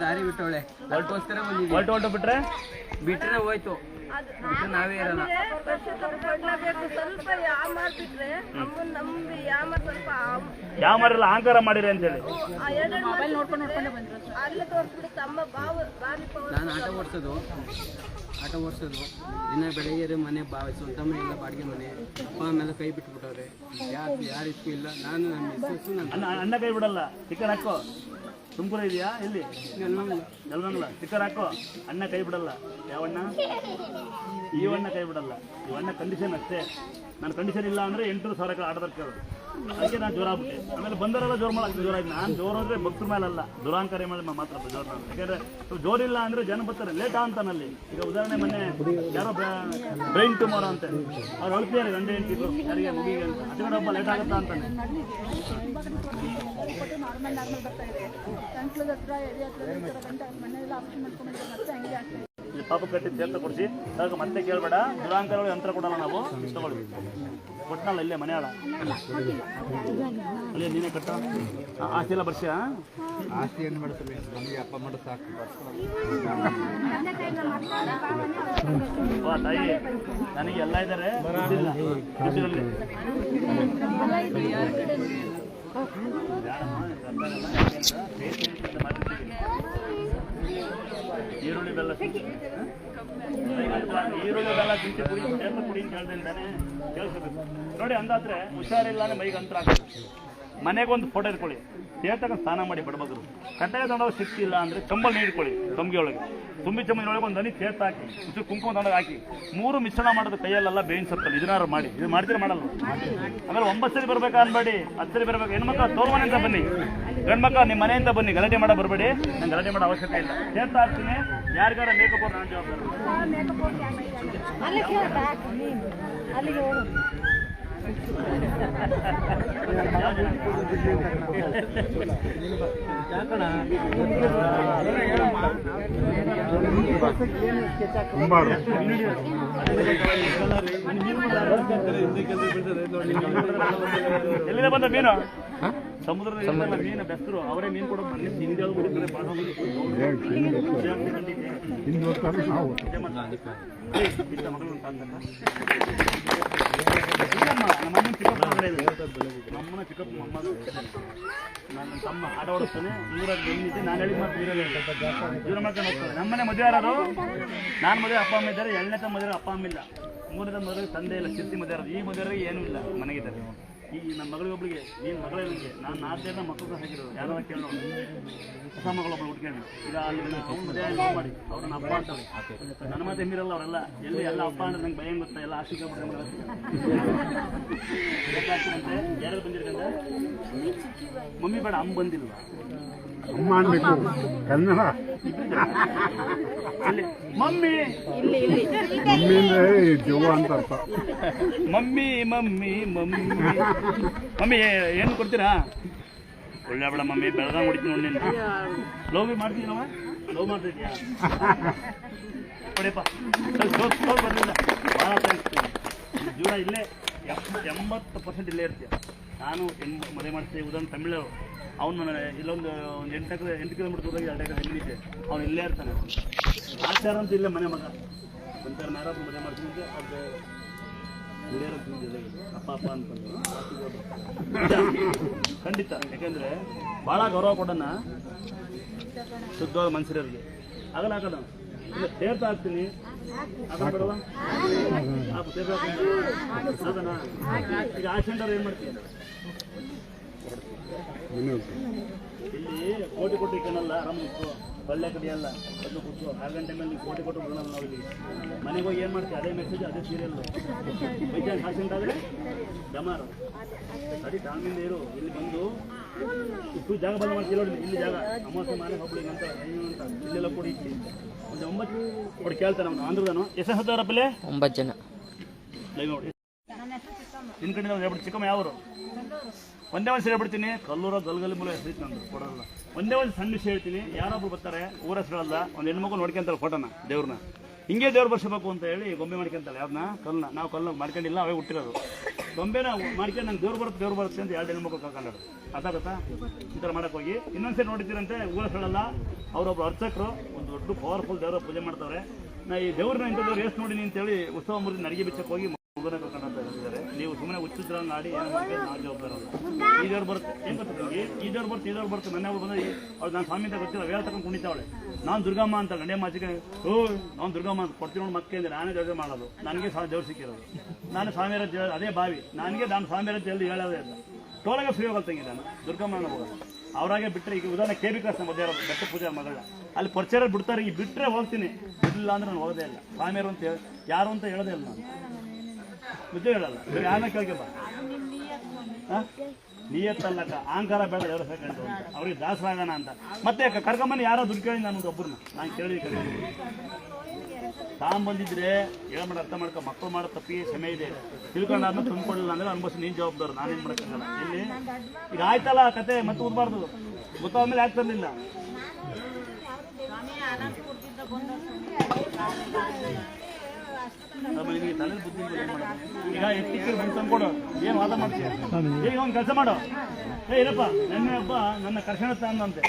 ದಾರಿ ಬಿಟ್ಟವಳೆ. ಹೊರಟೋಸ್ಕರ ಬಂದಿದ್ವಿ ಹೊರಟು ಹೊರಟು ಬಿಟ್ರೆ? ಬಿಟ್ರೆ ಹೋಯ್ತು. ಬಿಟ್ರೆ ನಾವೇ ಇರಲ್ಲ. ಸ್ವಲ್ಪ ಯಾಮಾರ್ ಬಿಟ್ರೆ ಅಮ್ಮನ್ ನಂಬಿ ಯಾಮಾರ್ ಸ್ವಲ್ಪ ಆಮ್- ಯಾವ ಮಾರೆಲ್ಲ ಅಹಂಕಾರ ಮಾಡಿರಿ ಅಂತೇಳಿ. ಆ ಎರಡೆರಡು ಮೊಬೈಲ್ ನೋಡ್ಕೊಂಡು ನೋಡ್ಕೊಂಡೆ ಬಂದ್ರು ಅಲ್ಲೇ ತೋರಿಸ್ಬಿಡುತ್ತೆ ಅಮ್ಮ ಬಾವು ಬಾರಿ ನಾನು ಆಟ ಓಡಿಸೋದು. ಆಟ ಓಡಿಸೋದು. ದಿನ ಬೆಳಗ್ಗೆ ಮನೆ ಬಾವಿ ಸ್ವಂತ ಮನೆ ಇಲ್ಲ ಬಾಡಿಗೆ ಮನೆ. ಅಪ್ಪ ಅಮ್ಮೆಲ್ಲ ಕೈ ಬಿಟ್ಬಿಟ್ಟವ್ರೆ. ಯಾರು ಯಾರು ಇಷ್ಟು ಇಲ್ಲ. ನಾನು ನನ್ನ ಮಿಸ್ಸಸ್ಸು ನನ್ನ ಅಣ್ಣ ಅಣ್ಣ ಕೈ ಬಿಡಲ್ಲ. ಚಿಕನ್ ಹಾಕೋ ತುಮಕೂರು ಇದೆಯಾ? ಎಲ್ಲಿ? ನೆಲಮಂಗಲ. ಸ್ಟಿಕ್ಕರ್ ಹಾಕು. ಅಣ್ಣ ಕೈ ಬಿಡಲ್ಲ. ಯಾವಣ್ಣ? ಈ ಅಣ್ಣ ಕೈ ಬಿಡಲ್ಲ. ಇವಣ್ಣ ಕಂಡೀಷನ್ ಅಷ್ಟೇ. ನನ್ನ ಕಂಡೀಷನ್ ಇಲ್ಲ ಅಂದ್ರೆ ಎಂಟು ಸಾವಿರ ಆಟದ ಕೇಳೋದು. ಅದಕ್ಕೆ ನಾನು ಜೋರ ಆಗ್ಬಿಟ್ಟೆ ಆಮೇಲೆ ಬಂದರೆಲ್ಲ ಜೋರು ಮಾಡಕ್ಕೆ ಜೋರ ಆಯ್ತು ನಾನು ಜೋರ ಅಂದ್ರೆ ಭಕ್ತರ ಅಲ್ಲ ದುರಾಂಕಾರಿ ಮೇಲೆ ಮಾತ್ರ ಜೋರ ನಾನು ಯಾಕಂದ್ರೆ ಜೋರಿಲ್ಲ ಅಂದ್ರೆ ಜನ ಬರ್ತಾರೆ ಲೇಟ್ ಅಂತಾನಲ್ಲಿ. ಈಗ ಉದಾಹರಣೆ ಮೊನ್ನೆ ಯಾರೋ ಬ್ರೈನ್ ಟ್ಯೂಮರ್ ಅಂತ. ಅವ್ರು ಹೇಳ್ತಿದ್ದಾರೆ ಗಂಡ ಹೆಂಡತಿದ್ರು ಯಾರಿಗೆ ಮುಗಿಗೆ ಅಂತ. ಅದೇ ಕಡೆ ಒಬ್ಬ ಲೇಟ್ ಆಗುತ್ತಾ ಅಂತಾನೆ. ಪಾಪ ಕಟ್ಟಿ ತೀರ್ಥ ಕೊಡಿಸಿ. ಅದಕ್ಕೆ ಮತ್ತೆ ಕೇಳಬೇಡ. ದುರಾಂಕರಗಳು ಯಂತ್ರ ಕೊಡಲ್ಲ ನಾವು. ತಗೊಳ್ಳಿ ಕೊಟ್ಟನಲ್ಲ ಇಲ್ಲೇ ಮನೆ ಆಳ. ಅಲ್ಲೇ ನೀನೇ ಕಟ್ಟ. ಆಸ್ತಿ ಎಲ್ಲ ಬರ್ಸಿ ಏನು ಮಾಡಿಸಲಿ ನಮಗೆ ಅಪ್ಪ ಮಾಡ ಸಾಕು. ತಾಯಿ ನನಗೆ ಎಲ್ಲ ಇದ್ದಾರೆ. ಈರುಳ್ಳಿ ಬೆಲ್ಲ ಈರುಳ್ಳಿ ಬೆಲ್ಲ ತಿಂತಿ ಕುಡಿ ಎಲ್ಲ ಕುಡಿ ಅಂತ ಹೇಳ್ದೆ ಅಂತಾನೆ ಕೇಳಿಸ್ಬೇಕು ನೋಡಿ, ಅಂದಾದ್ರೆ ಹುಷಾರಿಲ್ಲ ಅಂದ್ರೆ ಮೈಗೆ ಅಂತರ ಆಗ್ತದೆ. ಮನೆಗೊಂದು ಫೋಟೋ ಇಟ್ಕೊಳ್ಳಿ. ತೇತಕ ಸ್ನಾನ ಮಾಡಿ ಬಡಬಗರು ಕಟ್ಟಾಯ ತಂಡವ ಶಕ್ತಿ ಇಲ್ಲ ಅಂದ್ರೆ ಕಂಬಲ್ ನೀಡ್ಕೊಳ್ಳಿ ತಂಬಿಗೆ ಒಳಗೆ ತುಂಬಿ ಚಂಬಲಿನೊಳಗೆ ಒಂದು ದನಿ ತೇತ ಹಾಕಿ ಇಷ್ಟು ಕುಂಕುಮ ತಂಡ ಹಾಕಿ, ಮೂರು ಮಿಶ್ರಣ ಮಾಡೋದು ಕೈಯಲ್ಲೆಲ್ಲ ಬೇಯಿನ ಸತ್ತಲ್ಲ ಇದನ್ನಾರು ಮಾಡಿ, ಇದು ಮಾಡಿದ್ರೆ ಮಾಡಲ್ಲ? ಆಮೇಲೆ ಒಂಬತ್ತು ಸರಿ ಬರ್ಬೇಕಾ ಅನ್ಬೇಡಿ, ಹತ್ತು ಸರಿ ಬರಬೇಕು. ಹೆಣ್ಮಕ್ಳು ತೋರ್ ಮನೆಯಿಂದ ಬನ್ನಿ, ಗಂಡ್ಮಕ್ಳು ನಿಮ್ಮ ಮನೆಯಿಂದ ಬನ್ನಿ, ಗಲಾಟೆ ಮಾಡೋ ಬರಬೇಡಿ, ನಂಗೆ ಗಲಾಟೆ ಮಾಡೋ ಅವಶ್ಯಕತೆ ಇಲ್ಲ. ತೇತ ಹಾಕ್ತೀನಿ, ಯಾರಿಗಾರ ಮೇಕಪ್ ಅವ್ರು ನಾನು ಜವಾಬ್ದಾರಿ. ಎಲ್ಲಿಂದ ಬಂದ ಮೀನು? ಸಮುದ್ರದ ಮೀನು? ಬೆಸ್ತರು ಅವರೇ ಮೀನು ಕೊಡೋದು ಬನ್ನಿ ಹಿಂದೆ ಬಿಡ್ತಾರೆ ಬಾಳ ನಮ್ಮನ್ನ ಮಕ್ಕಳು. ನಮ್ಮನ್ನ ಪಿಕಪ್ ಮೊಮ್ಮಗ ನನ್ನ ತಮ್ಮ ಆಟ ಓಡಿಸ್ತಾನೆ ಊರಾಗ ಬಂದಿದ್ದೆ. ನಾನು ಹೇಳಿದ ಮಾತು ಊರಲ್ಲಿ ಜೀವನ ಮಾಡ್ಕೊಂಡು ಹೋಗ್ತಾರೆ. ನಮ್ಮನೆ ಮದುವೆ ಯಾರು ನಾನು ಮದುವೆ ಅಪ್ಪ ಅಮ್ಮ ಇದ್ದಾರೆ. ಎರಡನೇ ತಮ್ಮ ಮದುವೆ ಅಪ್ಪ ಅಮ್ಮ ಇಲ್ಲ. ಮೂರನೇ ಮದುವೆ ತಂದೆ ಇಲ್ಲ. ಶಿರ್ತಿ ಮದುವೆ ಈ ಮದುವೆ ಏನೂ ಇಲ್ಲ ಮನೆಗಿದ್ದಾರೆ. ಈ ನಮ್ಮ ಮಗಳಿಗೊಬ್ಳಿಗೆ ನೀನು ಮಗಳೇ ನನಗೆ ನಾನು ನಾಲ್ಕು ಜನ ಮಕ್ಕಳು ಹಾಕಿರೋದು ಯಾರು ಕೇಳೋ ಹೊಸ ಮಗಳೊಬ್ಬಳು ಹುಡ್ಕೊಂಡು ಈಗ ಅಲ್ಲಿ ಮಾಡಿ, ಅವ್ರನ್ನ ಅಪ್ಪ ಅಂತಾರೆ. ನನ್ನ ಮಾತು ಹೆಮ್ಮಿರಲ್ಲ ಅವರೆಲ್ಲ. ಎಲ್ಲಿ ಎಲ್ಲ ಅಪ್ಪ ಅಂದ್ರೆ ನಂಗೆ ಭಯ ಗೊತ್ತಾ? ಎಲ್ಲ ಆಶಿಕ ಯಾರು ಬಂದಿರ್ಕಂದ್ರೆ ಮಮ್ಮಿ ಬೇಡ, ಅಮ್ಮ ಬಂದಿಲ್ವಾ? ಅಮ್ಮ ಅನ್ಬೇಕು ಕನ್ನಡ. ಮಮ್ಮಿ. ಮಮ್ಮಿ ಅಂದ್ರೆ ಜೀವ ಅಂತ ಅರ್ಥ. Mummy mummy mummy. ಮಮ್ಮಿ ಏನು ಕೊಡ್ತೀರಾ? ಒಳ್ಳೆ ಬೇಡ ಮಮ್ಮಿ ಬೆಳಗಾಂ ಹೊಡಿತೀನಿ ನೋಡಿ ನೀನು. ಲವ್ ಮಾಡ್ತೀನಿ ನಾವು ಲವ್ ಮಾಡ್ತಿದ್ಯಾ? ಕೊಡಿಯಪ್ಪ ಬರಲಿಲ್ಲ ಭಾಳ ಥ್ಯಾಂಕ್ಸ್ ಜೀವನ ಇಲ್ಲೇ ಎಂಬತ್ತು ಪರ್ಸೆಂಟ್ ಇಲ್ಲೇ ಇರ್ತೀಯ. ನಾನು ಮದುವೆ ಮಾಡಿಸಿ ಉದಾಹರಣೆ ತಮಿಳು ಅವ್ನು ಇಲ್ಲೊಂದು ಒಂದು ಎಂಟು ಎಕರೆ ಎಂಟು ಕಿಲೋಮೀಟರ್ ದೂರದಾಗ ಎರಡು ಎಕರೆ ಜಮೀನಿದೆ ಅವ್ನು ಇಲ್ಲೇ ಇರ್ತಾನೆ. ಆಚಾರ ಅಂತ ಇಲ್ಲೇ ಮನೆ ಮಗ. ಒಂಥರ ನಾರಾಜ್ ಮದುವೆ ಮಾಡ್ತೀನಿ ಅಂತ ಜೊತೆಗೆ ಅಪ್ಪ ಅಪ್ಪ ಅಂತಂದು ಖಂಡಿತ. ಯಾಕೆಂದರೆ ಭಾಳ ಗೌರವ ಕೊಡೋಣ. ಶುದ್ಧವಾದ ಮನುಷ್ಯರಿಗೆ ಆಗಲ್ಲ ಹಾಕೋಣ ಸೇರ್ತಾ ತೀರ್ಥ ಈಗ ಆಕ್ಸಿಡೆಂಟ್ ಏನು ಮಾಡ್ತೀಯ ಇಲ್ಲಿ ಕೋಟಿ ಕೋಟಿ ಕಣಲ್ಲ ಆರಾಮ ಇತ್ತು ಒಳ್ಳೆ ಕಡಿಯಲ್ಲ ಅದು ಕೂತು ಆರು ಗಂಟೆ ಮೇಲೆ ನೀವು ಕೋಟಿ ಕೊಟ್ಟು ಬರೋಣ ನಾವು ಇಲ್ಲಿ ಮನೆಗೆ ಹೋಗಿ. ಏನು ಮಾಡ್ತೀವಿ ಅದೇ ಮೆಸೇಜ್ ಅದೇ ಸೀರಿಯಲ್ ವೈದ್ಯ ಆಕ್ಸಿಡೆಂಟ್ ಆದರೆ ಡಮಾರು ಸರಿ ಟಾಮಿಂದ ಇರು ಇಲ್ಲಿ ಬಂದು ಇಷ್ಟು ಜಾಗ ಬಂದ ಮಾಡ್ತೀವಿ ನೋಡಿ ಇಲ್ಲಿ ಜಾಗ. ಅಮಾವಾಸ್ಯೆ ಮಾನೆ ಹೋಗ್ಲಿ ಅಂತ ಅಂತ ಇಲ್ಲೆಲ್ಲ ಕೊಡಿ ಒಂದು ಒಂಬತ್ತು ಕೊಡಿ ಕೇಳ್ತಾನೆ ಅವನು ಆಂಧ್ರದನು ಎಷ್ಟು ಹತ್ತಾರಪ್ಪಲೆ ಒಂಬತ್ತು ಜನ. ಲೈವ್ ನೋಡಿ. ನಿನ್ನ ಕಡೆ ಹೇಳ್ಬಿಟ್ಟು ಚಿಕ್ಕಮ್ಮ ಯಾವರು? ಒಂದೇ ಒಂದು ಹೇಳ್ಬಿಡ್ತೀನಿ. ಕಲ್ಲೂರ ಗಲ್ಗಲಿ ಮೂಲ ಹೆಸರು ನಂದು ಕೊಡೋಲ್ಲ ಒಂದೇ ಒಂದು ಸಣ್ಣ ವಿಷಯ ಹೇಳ್ತೀನಿ. ಯಾರೊಬ್ರು ಬರ್ತಾರೆ ಊರ ಹೆಸರಲ್ಲ ಒಂದು ಹೆಣ್ಮಗು ನೋಡ್ಕೊಂತಾರೆ ಫೋಟೋನ ದೇವ್ರನ್ನ. ಹಿಂಗೆ ದೇವ್ರು ಬರ್ಸಬೇಕು ಅಂತ ಹೇಳಿ ಗೊಂಬೆ ಮಾಡ್ಕೊಂತಾರೆ ಯಾವ್ದನ್ನ ಕಲ್ಲನ್ನ ನಾವು ಕಲ್ಲು ಮಾಡ್ಕೊಂಡಿಲ್ಲ ಅವೇ ಹುಟ್ಟಿರೋದು. ಗೊಂಬೆನ ಮಾಡ್ಕೊಂಡು ನಂಗೆ ದೇವ್ರು ಬರುತ್ತೆ ದೇವ್ರು ಬರುತ್ತೆ ಅಂತ ಎರಡು ಹೆಣ್ಮಕ್ಳು ಕರ್ಕೊಂಡಾಡು ಅದಾಗತ್ತಾ? ಈ ಥರ ಮಾಡಕ್ಕೆ ಹೋಗಿ. ಇನ್ನೊಂದ್ಸರಿ ನೋಡಿದ್ದೀರಂತೆ ಊರ ಹೇಳಲ್ಲ ಅವರೊಬ್ರು ಅರ್ಚಕರು, ಒಂದು ದೊಡ್ಡ ಪವರ್ಫುಲ್ ದೇವರ ಪೂಜೆ ಮಾಡ್ತಾವ್ರೆ. ನಾ ಈ ದೇವ್ರನ್ನ ಇಂಥದ್ದು ರೇಸ್ ನೋಡಿನಿ ಅಂತೇಳಿ ಉತ್ಸವ ಮೂರ್ತಿ ನಡಿಗೆ ಬಿಚ್ಚಕ್ಕೆ ಹೋಗಿ ನೀವು ಸುಮ್ಮನೆ ಉಚ್ಚಿದ್ರ ನಾಡಿ ಏನು ಮಾಡ್ಬೇಕು ನಾವು ಜವಾಬ್ದಾರಲ್ಲ ಈ ದೇವ್ರು ಬರುತ್ತೆ ಏನು ಗೊತ್ತಿಲ್ಲ ನಿಮಗೆ ಈ ಬರ್ತು ದೇವ್ರು ಅವ್ರು ಬಂದ್ರೆ ಅವ್ರು ನಾನು ಸ್ವಾಮಿ ಅಂತ ಗೊತ್ತಿಲ್ಲ. ವೇಳ ತಗೊಂಡು ಕುಣಿತಾವಳೆ. ನಾನು ದುರ್ಗಮ್ಮ ಅಂತ ಗಂಡೆ ಮಾಚಿಗೆ, ಓ, ನಾನು ದುರ್ಗಮ್ಮ ಅಂತ ಕೊಡ್ತೀನಿ ನೋಡಿ ಮಕ್ಕೆ ಅಂದ್ರೆ ನಾನೇ ದೇವ್ರ ಮಾಡೋದು. ನನಗೆ ಸಹ ದೇವ್ರು ಸಿಕ್ಕಿರೋದು. ನಾನು ಸ್ವಾಮಿಯರ ಅದೇ ಬಾವಿ. ನನಗೆ ನಾನು ಸ್ವಾಮಿಯರ ಜಲ್ದಿ ಹೇಳೋದೇ ಇಲ್ಲ. ಟೋಲಾಗ ಫ್ರೀ ಹೋಗಲ್ತಂಗೆ ನಾನು. ದುರ್ಗಮ್ಮನ ಹೋಗೋದು ಅವರಾಗೆ ಬಿಟ್ಟರೆ ಈಗ ಉದಾಹರಣೆ ಕೆ ಬಿ ಕ್ಲಾಸ್ ಮಧ್ಯ ಬೆಟ್ಟ ಪೂಜೆ ಮಗಳ. ಅಲ್ಲಿ ಪರಿಚಯ ಬಿಡ್ತಾರೆ. ಈಗ ಬಿಟ್ಟರೆ ಹೋಗ್ತೀನಿ. ಇಲ್ಲ ಅಂದ್ರೆ ನಾನು ಹೋಗೋದೇ ಇಲ್ಲ. ಸ್ವಾಮಿಯರು ಅಂತ ಯಾರು ಅಂತ ಹೇಳೋದೇ ಇಲ್ಲ ನಾನು. ಬುದ್ಧಿ ಹೇಳಲ್ಲ. ಕೇಳ್ಕೆ ಬಾ? ನಿಯತ್ತಲ್ಲಕ್ಕ ಅಹಂಕಾರ ಬೇಡ ಕಂಡು ಅಂತ. ಅವ್ರಿಗೆ ದಾಸರಾಗೋಣ ಅಂತ. ಮತ್ತೆ ಅಕ್ಕ, ಕರ್ಕೊಂಬನ್ನಿ ಯಾರೋ ದುಡ್ಡು ಕೇಳಿ ನಾನು ಒಬ್ಬರನ್ನ ನಾನು ಕೇಳಿ ಕೇಳಿ ಬಂದಿದ್ರೆ ಹೇಳ್ಬೇಡ, ಅರ್ಥ ಮಾಡ್ಕೊ. ಮಕ್ಕಳು ಮಾಡೋ ತಪ್ಪಿಗೆ ಸಮಯ ಇದೆ. ತಿಳ್ಕೊಂಡಾದ್ಮೇಲೆ ತುಂಬಿಕೊಳ್ಳಿಲ್ಲ ಅಂದ್ರೆ ಅನ್ಭವಿಸಿ ನೀನು ಜವಾಬ್ದಾರ. ನಾನೇನು ಮಾಡ್ಕಲ್ಲ ಇಲ್ಲಿ ಈಗ ಆಯ್ತಲ್ಲ ಕತೆ, ಮತ್ತೆ ಓದಬಾರ್ದು ಗೊತ್ತಾದ್ಮೇಲೆ ಯಾಕೆ ತರಲಿಲ್ಲ ನಿನಗೆ ತಲೆ ಬುದ್ಧಿ ಇಲ್ಲ, ಏನ್ ಮಾಡೋದು? ಈಗ ಎತ್ತಿಕ್ಕೆ ಬಂದು ತಂದ್ಕೊಡು. ಏನು ವಾದ ಮಾಡ್ತೀಯ ಈಗ ಒಂದು ಕೆಲಸ ಮಾಡು. ಏ ಇಲ್ಲಪ್ಪ ನೆನ್ನೆ ಹಬ್ಬ ನನ್ನ ಕರ್ಷಣ ಅಂದಂತೆ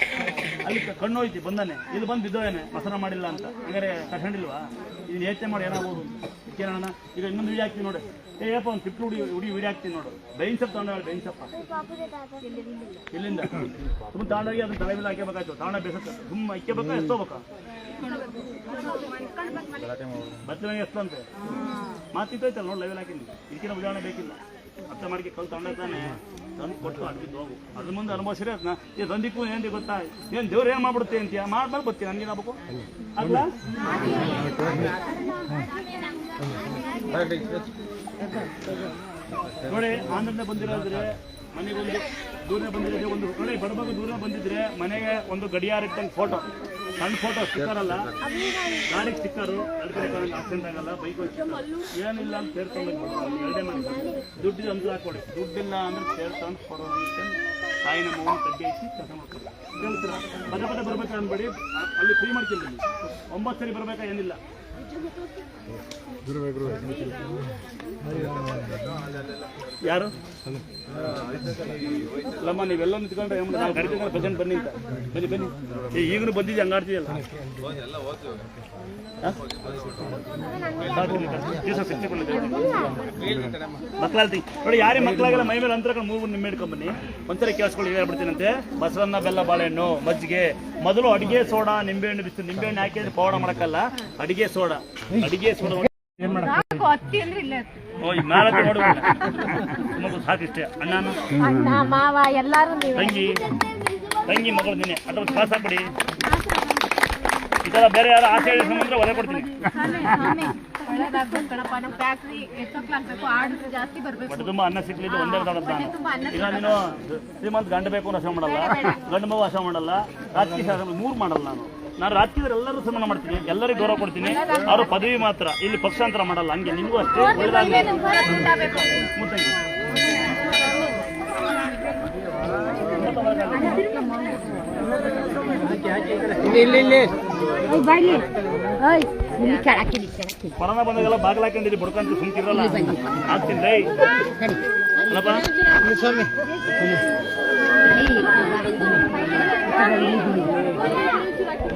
ಅಲ್ಲಿ ಕಣ್ಣು ಹೋಯ್ತಿ, ಬಂದಾನೆ. ಇಲ್ಲಿ ಬಂದು ಬಿದ್ದೋಯೇನೆ ಮಸರ ಮಾಡಿಲ್ಲ ಅಂತ. ಹಂಗಾರೆ ಕರ್ಷಣಿಲ್ವಾ ಇದನ್ನ ಯೋಚನೆ ಮಾಡಿ, ಏನಾಗ್ಬೋದು? ಕೇಳೋಣ ಈಗ ಇನ್ನೊಂದು ವಿಡಿಯೋ ಹಾಕ್ತೀನಿ ನೋಡಿ. ಏ ಯಪ್ಪ ಒಂದು ತಿಪ್ಪು ಹುಡಿ ಹುಡಿ ವಿಡಿಯೋ ಹಾಕ್ತೀನಿ ನೋಡು. ಬೈನ್ ಸಪ್ ಬೈನ್ಸಪ್ಪ ಬೈನ್ ಸಪ್ಪ ಇಲ್ಲಿಂದ ತುಂಬ ತಗೊಂಡೋಗಿ ಅದನ್ನ ತಲೆ ಮೇಲೆ ಹಾಕಬೇಕಾಯ್ತು ತಗೊಂಡ ಬೇಸಕ್ಕೆ ತುಂಬ ಇಕ್ಕಬೇಕಾ ಎಷ್ಟೋಬೇಕಾ ಬತ್ತಲೆ ಎಷ್ಟಂತೆ ಮಾತಿತ್ತೈತಲ್ಲ ನೋಡಿ ಲೈವ್ ಹಾಕಿನಿ ಇದಕ್ಕಿನ ಉದಾಹರಣೆ ಬೇಕಿಲ್ಲ. ಅರ್ಥ ಮಾಡಿ ಕಲ್ ತಗೊಂಡ ತಾನೆ ತಂದು ಕೊಟ್ಟು ಅಡ್ಬಿದ್ದು ಹೋಗು. ಅದ್ರ ಮುಂದೆ ಅನುಭವಿಸಿದ್ರೆ ಅದನ್ನ ಈ ತಂದಿಕ್ಕೂ ಏನು ಗೊತ್ತಾ? ಏನು ದೇವ್ರು ಏನು ಮಾಡ್ಬಿಡುತ್ತೆ ಅಂತೀಯ? ಮಾಡ್ಬಾರ್ದು ಬರ್ತೀನಿ ನನಗೆ ಆಗ್ಬೇಕು? ಅಲ್ಲ ನೋಡಿ, ಆನಂದ ಬಂದಿರೋದ್ರೆ ಮನೆಗೊಂದು ದೂರ ಬಂದಿರೋದ್ರೆ ಒಂದು ನೋಡಿ ಬಡಬಗ ದೂರ ಬಂದಿದ್ರೆ ಮನೆಗೆ ಒಂದು ಗಡಿಯಾರ ಇಟ್ಟಂಗೆ ಫೋಟೋ ಸಣ್ಣ ಫೋಟೋ ಸ್ಟಿಕ್ಕರ್ ಅಲ್ಲ ಗಾಡಿಗೆ ಸ್ಟಿಕ್ಕರು ಆಕ್ಸಿಡೆಂಟ್ ಆಗಲ್ಲ ಬೈಕ್ ಏನಿಲ್ಲ ಅಂತ ಸೇರ್ಕೊಂಡು ಎರಡೇ ಮನೆ ದುಡ್ಡು ಅಂತ ಹಾಕೊಡಿ. ದುಡ್ಡಿಲ್ಲ ಅಂದ್ರೆ ಸೇರ್ಕೊಂಡು ಕೊಡೋ ತಾಯಿನ ಮಗನ ಕಡ್ಡಿ ಹಾಕಿ ಕೆಲಸ ಮಾಡ್ತಾರೆ ಪದೇ ಪದೇ ಬರ್ಬೇಕಾ ಅನ್ಬೇಡಿ. ಅಲ್ಲಿ ಫ್ರೀ ಮಾಡ್ತೀನಿ. ಒಂಬತ್ತು ಸರಿ ಬರ್ಬೇಕಾ ಏನಿಲ್ಲ. ಯಾರು? ಅಲ್ಲಮ್ಮ ನೀವೆಲ್ಲ ನಿಂತ್ಕೊಂಡ್ರೆ ನಾನು ಗಾಡಿ ತಗೊಂಡು ಬನ್ನಿ ಅಂತ. ಬನ್ನಿ ಬನ್ನಿ. ಏ, ಈಗಲೂ ಬಂದಿದ್ದೆ ಹಂಗಾಡ್ತೀಯಲ್ಲ ಮಕ್ಕಳಾಲ್ತಿ. ನೋಡಿ ಯಾರೇ ಮಕ್ಕಳಾಗಲ್ಲ ಮೈ ಮೇಲೆ ಅಂತರ ಮೂರು ನಿಮ್ಮ ಹಿಡ್ಕೊಂಡ್ ಬನ್ನಿ. ಒಂದ್ಸರಿ ಕೇಳಿಸ್ಕೊಳ್ಳಿ ಹೇಳ್ಬಿಡ್ತೀನಂತೆ. ಬಸವನ್ನ ಬೆಲ್ಲ ಬಾಳೆಹಣ್ಣು ಮಜ್ಜಿಗೆ. ಮೊದಲು ಅಡಿಗೆ ಸೋಡಾ ನಿಂಬೆಹಣ್ಣು ಬಿಸಿ ನಿಂಬೆಹಣ್ಣು ಹಾಕಿದ್ರೆ ಪೌಡ ಮಾಡಕ್ಕಲ್ಲ. ಅಡಿಗೆ ಸೋಡಾ. ಅಡಿಗೆ ಅಂದ್ರೆ ಸಾಕಿಷ್ಟೇ ಅಣ್ಣ ಮಾವ ಎಲ್ಲಾರು ತಂಗಿ ತಂಗಿ ಮಗಳು ನಿನ್ನೆ ಅಥವಾ ಪಾಸ್ ಬಿಡಿ ಈ ಬೇರೆ ಯಾರು ಆಸೆ ಸಂಬಂಧ ಒಲೆ ಕೊಡ್ತೀನಿ ಅನ್ನ ಸಿಕ್ಲಿದ್ದು ಒಂದೇ ಶ್ರೀಮಂತ ಗಂಡ ಬೇಕು ಅನ್ನೋ ಮಾಡಲ್ಲ ಗಂಡ ಮಗು ಆಸೆ ಮಾಡಲ್ಲ ರಾಜಕೀಯ ಮೂರು ಮಾಡಲ್ಲ ನಾನು ನಾನು ರಾಜಕೀಯದಲ್ಲಿ ಎಲ್ಲರೂ ಸನ್ಮಾನ ಮಾಡ್ತೀನಿ. ಎಲ್ಲರಿಗೂ ಗೌರವ ಕೊಡ್ತೀನಿ. ಅವರು ಪದವಿ ಮಾತ್ರ. ಇಲ್ಲಿ ಪಕ್ಷಾಂತರ ಮಾಡಲ್ಲ. ಹಂಗೆ ನಿಮಗೂ ಅಷ್ಟೇ ಒಳ್ಳೇದಾಗಲಿ. ಕೊರೋನಾ ಬಂದಾಗೆಲ್ಲ ಬಾಗಿಲು ಹಾಕೊಂಡಿರಿ ಬಡ್ಕೊಂತ ಸುಮ್ಕಿರಲ್ಲ. ಆಗ್ತೀನಿ ರೈ ಅಲ್ಲಪ್ಪ ಸಮೀರೆ ಸಮೀರೆ ಇದು ಬರೇ ಇದು ಬರೇ ಬನ್ನಿ ಮತ್ತು ಮಣ್ಣಾರ ಬೆಳೆಸಪ್ಪ ಜೋಳ ಜೇನುತುಪ್ಪ ಸುಣ್ಣ ಬಿಸಿ ಮಾಡತ್ತು ಜೇನುತುಪ್ಪ ಬಿಸಿ ಮಾಡಿ